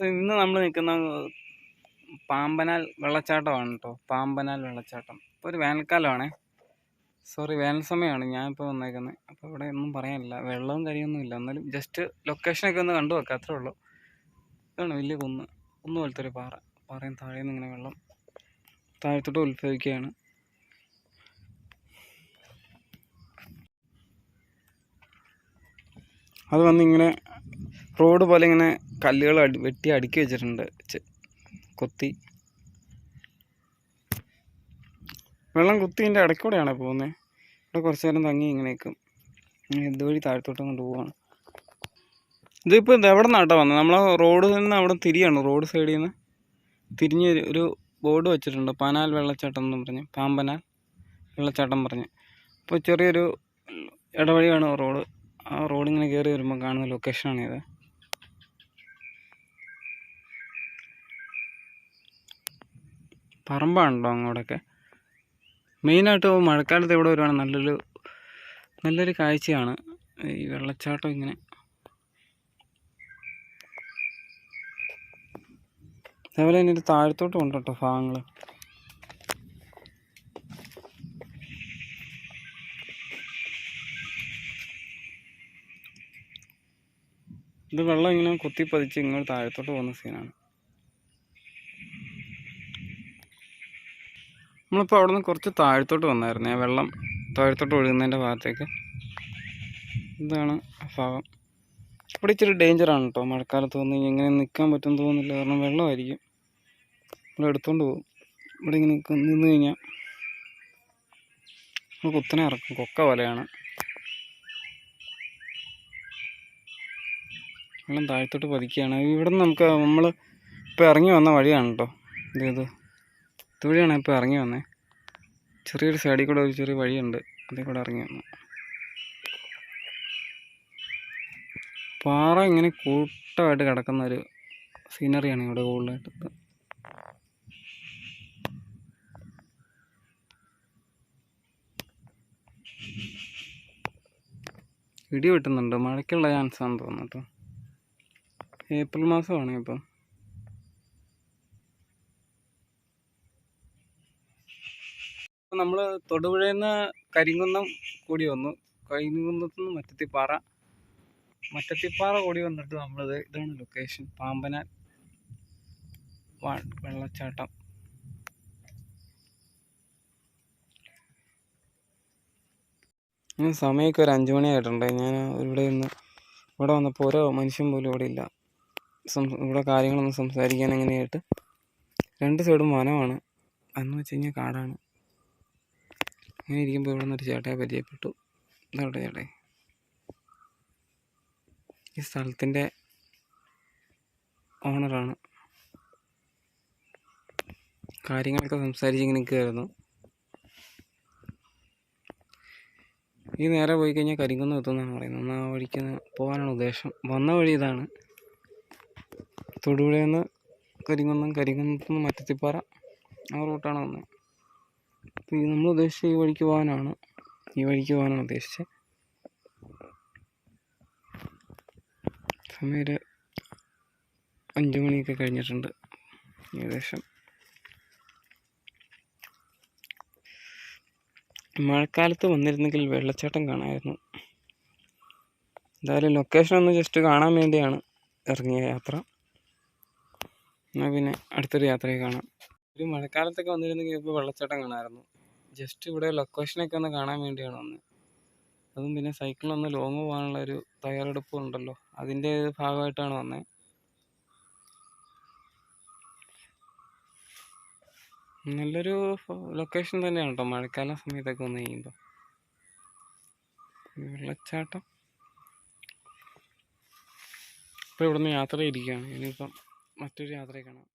ഇന്ന് നമ്മൾ നിൽക്കുന്ന പാമ്പനാൽ വെള്ളച്ചാട്ടമാണ് കേട്ടോ പാമ്പനാൽ വെള്ളച്ചാട്ടം. ഇപ്പോൾ ഒരു വേനൽക്കാലമാണേ. സോറി വേനൽ സമയമാണ് ഞാനിപ്പോൾ വന്നേക്കുന്നത് അപ്പോൾ ഇവിടെ ഒന്നും പറയാനില്ല. വെള്ളവും കാര്യമൊന്നും ഇല്ല. എന്നാലും ജസ്റ്റ് ലൊക്കേഷനൊക്കെ ഒന്ന് കണ്ടു വെക്കാം അത്രേ ഉള്ളൂ. ഇതാണ് വലിയ കുന്ന്. കുന്ന് പോലത്തെ ഒരു പാറ. പാറയും താഴെ ഇങ്ങനെ വെള്ളം താഴത്തോട്ട് ഉത്ഭവിക്കുകയാണ്. അത് വന്നിങ്ങനെ റോഡ് പോലെ ഇങ്ങനെ കല്ലുകൾ വെട്ടി അടുക്കി വെച്ചിട്ടുണ്ട്. കൊത്തി. വെള്ളം കുത്തിന്റെ ഇടയ്ക്കൂടെയാണ് പോകുന്നത് ഇവിടെ കുറച്ച് നേരം തങ്ങി ഇങ്ങനെ നിൽക്കും ഇതുവഴി താഴത്തോട്ട് കൊണ്ട് പോവാണ്. ഇതിപ്പോൾ ഇത് എവിടെ നിന്നാട്ടോ വന്നത് നമ്മളെ റോഡിൽ നിന്ന് അവിടെ തിരിയാണ്? റോഡ് സൈഡിൽ നിന്ന് തിരിഞ്ഞ് ഒരു ബോർഡ് വെച്ചിട്ടുണ്ട്. പനാൽ വെള്ളച്ചാട്ടം എന്ന് പറഞ്ഞ്. പാമ്പനാൽ വെള്ളച്ചാട്ടം പറഞ്ഞ്. അപ്പോൾ ചെറിയൊരു ഇടവഴിയാണ് റോഡ്. ആ റോഡിങ്ങനെ കയറി വരുമ്പോൾ കാണുന്ന ലൊക്കേഷനാണിത് പറമ്പാണല്ലോ അങ്ങോട്ടൊക്കെ. മെയിനായിട്ട് മഴക്കാലത്ത് ഇവിടെ വരുവാണെങ്കിൽ നല്ലൊരു നല്ലൊരു കാഴ്ചയാണ് ഈ വെള്ളച്ചാട്ടം ഇങ്ങനെ. അതേപോലെ തന്നെ ഒരു താഴത്തോട്ടും ഉണ്ട് കേട്ടോ ഭാഗങ്ങൾ ഇത് വെള്ളം ഇങ്ങനെ കുത്തിപ്പതിച്ച് ഇങ്ങോട്ട് താഴത്തോട്ട് പോകുന്ന സീനാണ് നമ്മളിപ്പോൾ അവിടെ നിന്ന് കുറച്ച് താഴത്തോട്ട് വന്നായിരുന്നേ. വെള്ളം താഴത്തോട്ട് ഒഴുകുന്നതിന്റെ ഭാഗത്തേക്ക്. ഇതാണ് ഭാഗം. ഇവിടെ ഇച്ചിരി ഡേഞ്ചറാണ് കേട്ടോ മഴക്കാലത്ത് വന്ന് ഇങ്ങനെ നിൽക്കാൻ പറ്റും തോന്നുന്നില്ല. കാരണം വെള്ളമായിരിക്കും. നമ്മൾ എടുത്തുകൊണ്ട് പോകും. ഇവിടെ ഇങ്ങനെ നിന്ന് കഴിഞ്ഞാൽ നമ്മൾ കുത്തനെ ഇറക്കും. കൊക്ക വലയാണ് വെള്ളം താഴത്തോട്ട് പതിക്കുകയാണ്. ഇവിടെ നിന്ന് നമുക്ക് നമ്മൾ ഇപ്പോൾ ഇറങ്ങി വന്ന വഴിയാണ് കേട്ടോ ഇത്. ഇത് ഇതുവഴിയാണ് ഇപ്പോൾ ഇറങ്ങി വന്നേ. ചെറിയൊരു സൈഡിൽ കൂടെ ഒരു ചെറിയ വഴിയുണ്ട്. അതിൽ കൂടെ ഇറങ്ങി വന്നു. പാറ ഇങ്ങനെ കൂട്ടമായിട്ട് കിടക്കുന്ന ഒരു സീനറിയാണ് ഇവിടെ കൂടുതലായിട്ട്. ഇടി വെട്ടുന്നുണ്ട്. മഴയ്ക്കുള്ള ചാൻസാണെന്ന് തോന്നുന്നു കേട്ടോ. ഏപ്രിൽ മാസമാണ് ഇപ്പം? നമ്മൾ തൊടുപുഴയിൽ നിന്ന് കരിങ്കുന്നം കൂടി വന്നു. കരിങ്കുന്നത്തു നിന്ന് മറ്റത്തിപ്പാറ മറ്റത്തിപ്പാറ കൂടി വന്നിട്ട് നമ്മളത് ഇതാണ് ലൊക്കേഷൻ പാമ്പനാൽ വെള്ളച്ചാട്ടം. ഞാൻ സമയമൊക്കെ ഒരു അഞ്ച് മണിയായിട്ടുണ്ട്. ഞാൻ ഇവിടെ നിന്ന് ഇവിടെ വന്നപ്പോൾ ഓരോ മനുഷ്യൻ പോലും ഇവിടെ ഇല്ല. ഇവിടെ കാര്യങ്ങളൊന്നും സംസാരിക്കാൻ അങ്ങനെയായിട്ട് രണ്ട് സൈഡും വനമാണ്. എന്ന് വെച്ച് കഴിഞ്ഞാൽ കാടാണ്. അങ്ങനെ ഇരിക്കുമ്പോൾ ഇവിടെ നിന്നൊരു ചേട്ടയെ പരിചയപ്പെട്ടു. ഇതവിടെ ചേട്ടേ ഈ സ്ഥലത്തിന്റെ ഓണറാണ്. കാര്യങ്ങളൊക്കെ സംസാരിച്ച് ഇങ്ങനെ നിൽക്കുമായിരുന്നു ഈ നേരെ പോയി കഴിഞ്ഞാൽ കരിങ്കുന്ന് എത്തുമെന്നാണ് പറയുന്നത്. എന്നാൽ ആ വഴിക്ക് പോകാനാണ് ഉദ്ദേശം? വന്ന വഴി ഇതാണ്. തൊടുപുഴയിൽ നിന്ന് കരിങ്കുന്നം കരിങ്കുന്നത്ത് നിന്ന് മറ്റത്തിപ്പാറ ആ റൂട്ടാണ് വന്നത്. അപ്പോൾ നമ്മൾ ഉദ്ദേശിച്ച ഈ വഴിക്ക് പോകാനാണ്. ഈ വഴിക്ക് പോകാനാണ് ഉദ്ദേശിച്ചത്. സമയം ഒരു അഞ്ച് മണിയൊക്കെ കഴിഞ്ഞിട്ടുണ്ട്. ഏകദേശം. മഴക്കാലത്ത് വന്നിരുന്നെങ്കിൽ വെള്ളച്ചാട്ടം കാണാമായിരുന്നു എന്തായാലും ലൊക്കേഷൻ ഒന്ന് ജസ്റ്റ് കാണാൻ വേണ്ടിയാണ് ഇറങ്ങിയ യാത്ര. എന്നാൽ പിന്നെ അടുത്തൊരു യാത്രയെ കാണാം. ഒരു മഴക്കാലത്തൊക്കെ വന്നിരുന്നെങ്കിൽ ഇപ്പോൾ വെള്ളച്ചാട്ടം കാണാമായിരുന്നു ജസ്റ്റ് ഇവിടെ ലൊക്കേഷനൊക്കെ ഒന്ന് കാണാൻ വേണ്ടിയാണ് വന്നത് അതും പിന്നെ സൈക്കിൾ ഒന്ന് ലോങ് പോകാനുള്ള ഒരു തയ്യാറെടുപ്പ് ഉണ്ടല്ലോ. അതിന്റെ ഭാഗമായിട്ടാണ് വന്നത് നല്ലൊരു ലൊക്കേഷൻ തന്നെയാണ് കേട്ടോ. മഴക്കാല സമയത്തൊക്കെ വന്നു കഴിയുമ്പോൾ വെള്ളച്ചാട്ടം. ഇപ്പോൾ ഇവിടുന്ന് യാത്ര ഇരിക്കുകയാണ് ഇനിയിപ്പം മറ്റൊരു യാത്രയിൽ കാണാം.